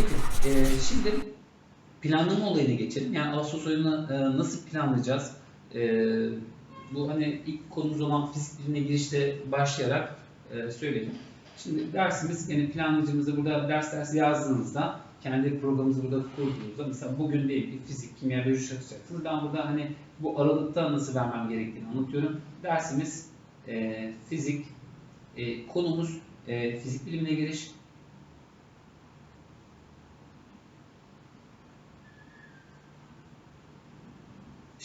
Peki, e, şimdi planlama olayına geçelim. Yani Ağustos ayını e, nasıl planlayacağız? E, bu hani ilk konumuz olan fizik bilimine girişte başlayarak e, söyledim. Şimdi dersimiz, yani planlayıcımızı burada ders dersi yazdığınızda, kendi programımızı burada kurduğunuzda, mesela bugün değil, bir fizik, kimya, biyoloji çalışacaksınız. Ben burada hani bu aralıkta nasıl vermem gerektiğini anlatıyorum. Dersimiz e, fizik, e, konumuz e, fizik bilimine giriş,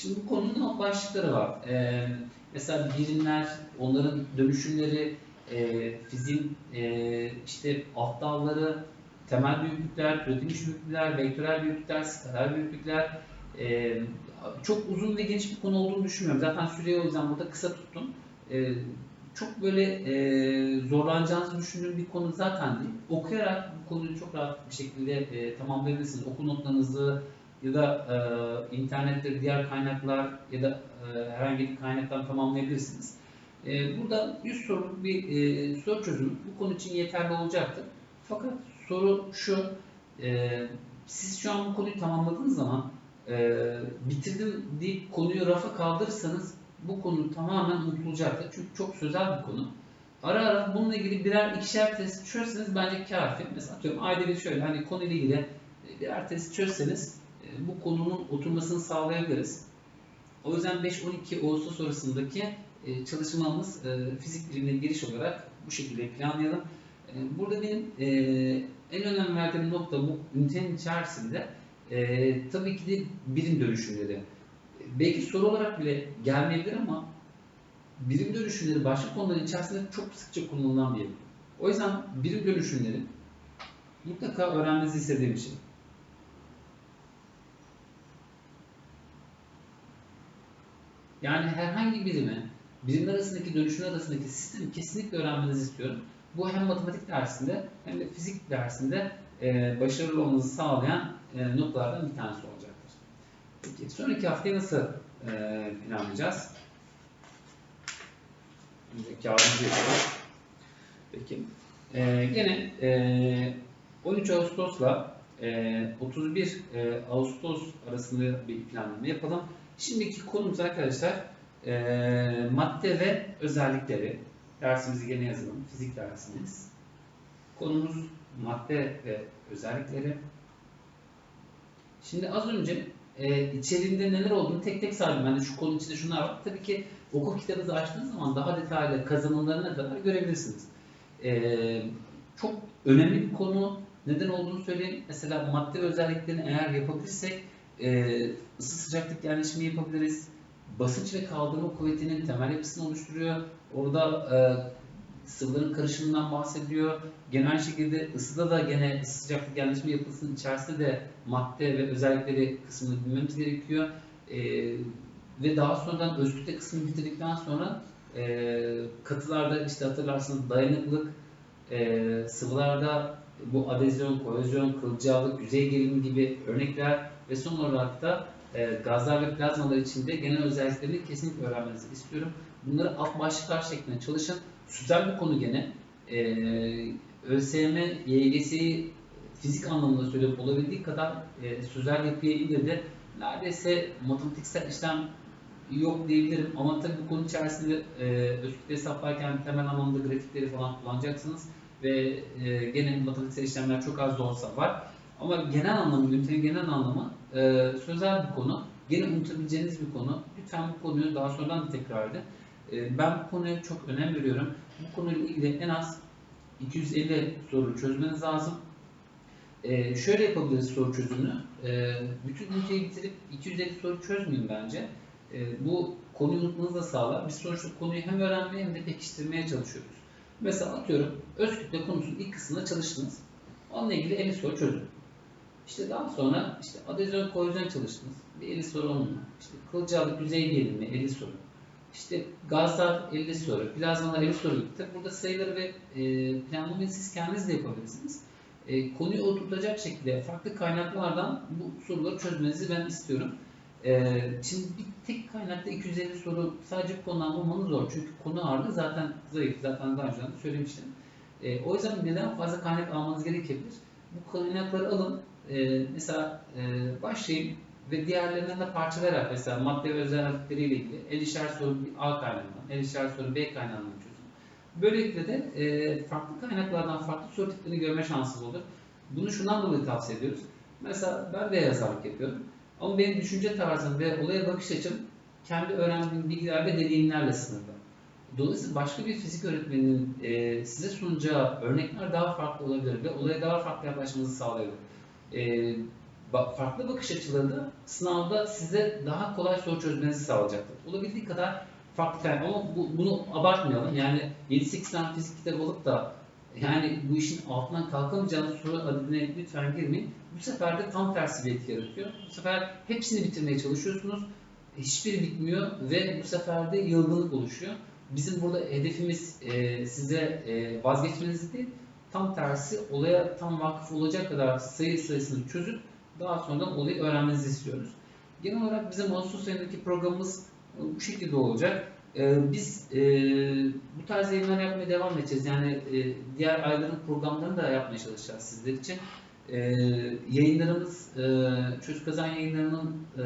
Şimdi bu konunun alt başlıkları var. Ee, mesela birimler, onların dönüşümleri, e, fiziğin e, işte alt dalları, temel büyüklükler, üretilmiş büyüklükler, vektörel büyüklükler, skaler büyüklükler. E, çok uzun ve geniş bir konu olduğunu düşünmüyorum. Zaten süreyi o yüzden burada kısa tuttum. E, çok böyle e, zorlanacağınızı düşündüğüm bir konu zaten değil. Okuyarak bu konuyu çok rahat bir şekilde e, tamamlayabilirsiniz. Okul notlarınızı, ya da e, internette diğer kaynaklar ya da e, herhangi bir kaynaktan tamamlayabilirsiniz. E, burada 100 soruluk bir e, soru çözümü bu konu için yeterli olacaktır. Fakat soru şu, e, siz şu an bu konuyu tamamladığınız zaman e, bitirdim deyip konuyu rafa kaldırırsanız bu konu tamamen unutulacaktır. Çünkü çok sözel bir konu. Ara ara bununla ilgili birer ikişer test çözseniz bence kafi. Mesela atıyorum bir şöyle hani konuyla ilgili birer test çözseniz bu konunun oturmasını sağlayabiliriz. O yüzden 5-12 Ağustos arasındaki e, çalışmamız e, fizik bilimine giriş olarak bu şekilde planlayalım. Burada benim en önem verdiğim nokta bu ünitenin içerisinde tabii ki de birim dönüşümleri. Belki soru olarak bile gelmeyebilir ama birim dönüşümleri başka konuların içerisinde çok sıkça kullanılan bir yer. O yüzden birim dönüşümleri mutlaka öğrenmenizi istediğim bir Yani herhangi birimi, birimler arasındaki dönüşümler arasındaki sistemi kesinlikle öğrenmenizi istiyorum. Bu hem matematik dersinde hem de fizik dersinde e, başarılı olmanızı sağlayan e, noktalardan bir tanesi olacaktır. Peki, sonraki haftayı nasıl e, planlayacağız? Şimdi kağıdımızı yapalım. Peki. E, gene e, 13 Ağustos'la e, 31 e, Ağustos arasında bir planlama yapalım. Şimdiki konumuz arkadaşlar e, madde ve özellikleri. Dersimizi gene yazalım. Fizik dersimiz. Konumuz madde ve özellikleri. Şimdi az önce e, içeriğinde neler olduğunu tek tek saydım. De şu konu içinde şunlar var. Tabii ki okul kitabınızı açtığınız zaman daha detaylı kazanımlarına kadar görebilirsiniz. E, çok önemli bir konu. Neden olduğunu söyleyeyim. Mesela madde özelliklerini eğer yapabilirsek e, ısı sıcaklık yerleşimi yapabiliriz. Basınç ve kaldırma kuvvetinin temel yapısını oluşturuyor. Orada e, sıvıların karışımından bahsediyor. Genel şekilde ısıda da gene ısı sıcaklık yerleşimi yapısının içerisinde de madde ve özellikleri kısmını bilmemiz gerekiyor. E, ve daha sonradan özkütle kısmını bitirdikten sonra e, katılarda işte hatırlarsınız dayanıklılık, e, sıvılarda bu adezyon, kohezyon, kılcallık, yüzey gerilimi gibi örnekler ve son olarak da e, gazlar ve plazmalar içinde genel özelliklerini kesinlikle öğrenmenizi istiyorum. Bunları alt başlıklar şeklinde çalışın. Süper bir konu gene. E, ÖSYM, YGS'yi fizik anlamında söyleyip olabildiği kadar e, sözel yapıya indirdi. Neredeyse matematiksel işlem yok diyebilirim ama tabii bu konu içerisinde e, özgürlükle hesaplarken temel anlamda grafikleri falan kullanacaksınız ve e, gene matematiksel işlemler çok az da olsa var. Ama genel anlamı, ünitenin genel anlamı e, sözel bir konu. Gene unutabileceğiniz bir konu. Lütfen bu konuyu daha sonradan tekrar edin. E, ben bu konuya çok önem veriyorum. Bu konuyla ilgili en az 250 soru çözmeniz lazım. E, şöyle yapabiliriz soru çözümünü. E, bütün üniteyi bitirip 250 soru çözmeyin bence. E, bu konuyu unutmanızı da sağlar. Biz sonuçta konuyu hem öğrenmeye hem de pekiştirmeye çalışıyoruz. Mesela atıyorum öz kütle konusunun ilk kısmında çalıştınız. Onunla ilgili 50 soru çözün. İşte daha sonra işte adezyon kohezyon çalıştınız. Bir 50 soru onunla. İşte kılcallık yüzey gerilimi 50 soru. İşte gazlar 50 soru, plazmalar 50 soru gitti. Burada sayıları ve e, planlamayı siz kendiniz de yapabilirsiniz. E, konuyu oturtacak şekilde farklı kaynaklardan bu soruları çözmenizi ben istiyorum. E, şimdi bir tek kaynakta 250 soru sadece konudan bulmanız zor. Çünkü konu ağırlığı zaten zayıf. Zaten daha önce söylemiştim. E, o yüzden neden fazla kaynak almanız gerekebilir. Bu kaynakları alın. E, mesela e, başlayın ve diğerlerinden de parçalayarak mesela madde ve özellikleriyle ilgili 50'şer soru A kaynağından, 50'şer soru B kaynağından çözün. Böylelikle de e, farklı kaynaklardan farklı soru tiplerini görme şansınız olur. Bunu şundan dolayı tavsiye ediyoruz. Mesela ben de yazarlık yapıyorum. Ama benim düşünce tarzım ve olaya bakış açım kendi öğrendiğim bilgiler ve deneyimlerle sınırlı. Dolayısıyla başka bir fizik öğretmeninin e, size sunacağı örnekler daha farklı olabilir ve olaya daha farklı yaklaşmanızı sağlayabilir. E, farklı bakış açıları da sınavda size daha kolay soru çözmenizi sağlayacaktır. Olabildiği kadar farklı kaynak ama bu, bunu abartmayalım. Yani 7-8 tane fizik kitabı olup da yani bu işin altından kalkamayacağınız soru adedine lütfen girmeyin. Bu sefer de tam tersi bir etki yaratıyor. Bu sefer hepsini bitirmeye çalışıyorsunuz. Hiçbiri bitmiyor ve bu sefer de yılgınlık oluşuyor. Bizim burada hedefimiz e, size e, vazgeçmeniz değil, tam tersi olaya tam vakıf olacak kadar sayı sayısını çözüp daha sonradan olayı öğrenmenizi istiyoruz. Genel olarak bizim Ağustos ayındaki programımız e, bu şekilde olacak. E, biz e, bu tarz yayınlar yapmaya devam edeceğiz. Yani e, diğer ayların programlarını da yapmaya çalışacağız sizler için. E, yayınlarımız, e, Çocuk Kazan yayınlarının e,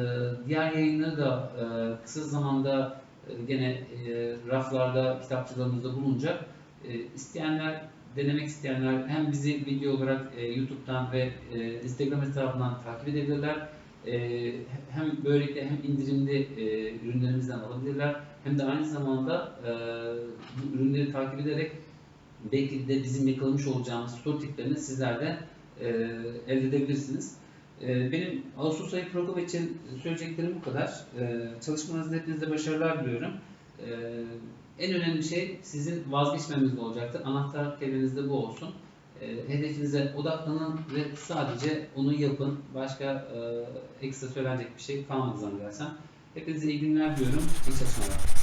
diğer yayınları da e, kısa zamanda gene e, raflarda, kitapçılarımızda bulunacak. E, isteyenler, denemek isteyenler hem bizi video olarak e, YouTube'dan ve e, Instagram hesabından takip edebilirler. E, hem böylelikle hem indirimli e, ürünlerimizden alabilirler hem de aynı zamanda e, bu ürünleri takip ederek belki de bizim yakalamış olacağımız soru tiplerini sizler de e, elde edebilirsiniz. E, benim Ağustos ayı programı için söyleyeceklerim bu kadar. E, çalışmanızda hepinize başarılar diliyorum. E, en önemli şey sizin vazgeçmemeniz olacaktır. Anahtar kelimenizde bu olsun. Hedefinize odaklanın ve sadece onu yapın. Başka e, ekstra söylenecek bir şey kalmadı zannedersem. Hepinize iyi günler diliyorum. İyi çalışmalar.